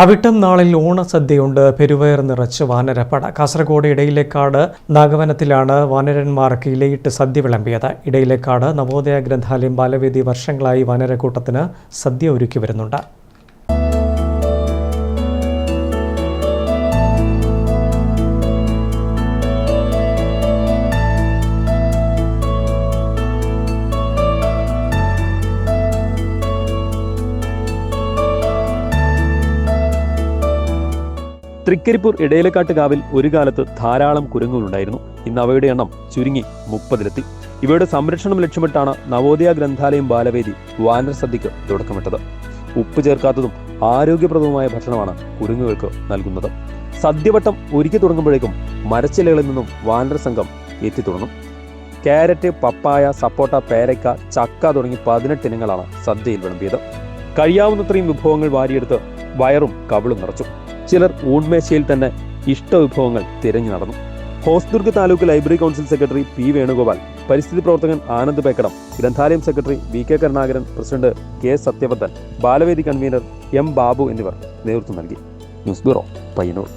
അവിട്ടം നാളിൽ ഓണസദ്യയുണ്ട്. പെരുവയർ നിറച്ച് വാനരപ്പട. കാസർഗോഡ് ഇടയിലേക്കാട് നാഗവനത്തിലാണ് വാനരന്മാർക്ക് ഇലയിട്ട് സദ്യ വിളമ്പിയത്. ഇടയിലേക്കാട് നവോദയ ഗ്രന്ഥാലയം ബാലവേദി വർഷങ്ങളായി വാനരക്കൂട്ടത്തിന് സദ്യ ഒരുക്കി വരുന്നുണ്ട്. തൃക്കരിപ്പൂർ ഇടയിലക്കാട്ട് കാവിൽ ഒരു കാലത്ത് ധാരാളം കുരങ്ങുകളുണ്ടായിരുന്നു. ഇന്ന് അവയുടെ എണ്ണം ചുരുങ്ങി മുപ്പതിലെത്തി. ഇവയുടെ സംരക്ഷണം ലക്ഷ്യമിട്ടാണ് നവോദയ ഗ്രന്ഥാലയം ബാലവേദി വാനർ തുടക്കമിട്ടത്. ഉപ്പ് ചേർക്കാത്തതും ആരോഗ്യപ്രദവുമായ ഭക്ഷണമാണ് കുരങ്ങുകൾക്ക് നൽകുന്നത്. സദ്യവട്ടം ഒരുക്കി തുടങ്ങുമ്പോഴേക്കും മരച്ചിലകളിൽ നിന്നും വാനര സംഘം എത്തിത്തുടങ്ങും ക്യാരറ്റ് പപ്പായ സപ്പോട്ട പേരയ്ക്ക ചക്ക തുടങ്ങി പതിനെട്ട് ഇനങ്ങളാണ് സദ്യയിൽ വിളമ്പിയത്. കഴിയാവുന്നത്രയും വിഭവങ്ങൾ വാരിയെടുത്ത് വയറും കവിളും നിറച്ചു. ചിലർ ഊൺമേശയിൽ തന്നെ ഇഷ്ടവിഭവങ്ങൾ തിരഞ്ഞു നടന്നു. Hosdurg taluk library council secretary P Venugopal പരിസ്ഥിതി പ്രവർത്തകൻ Anand Pekkadam ഗ്രന്ഥാലയം secretary V K Karunakaran president K Sathyavardhan Balavedi convener M Babu എന്നിവർ നേതൃത്വം നൽകി. News bureau Payyanur.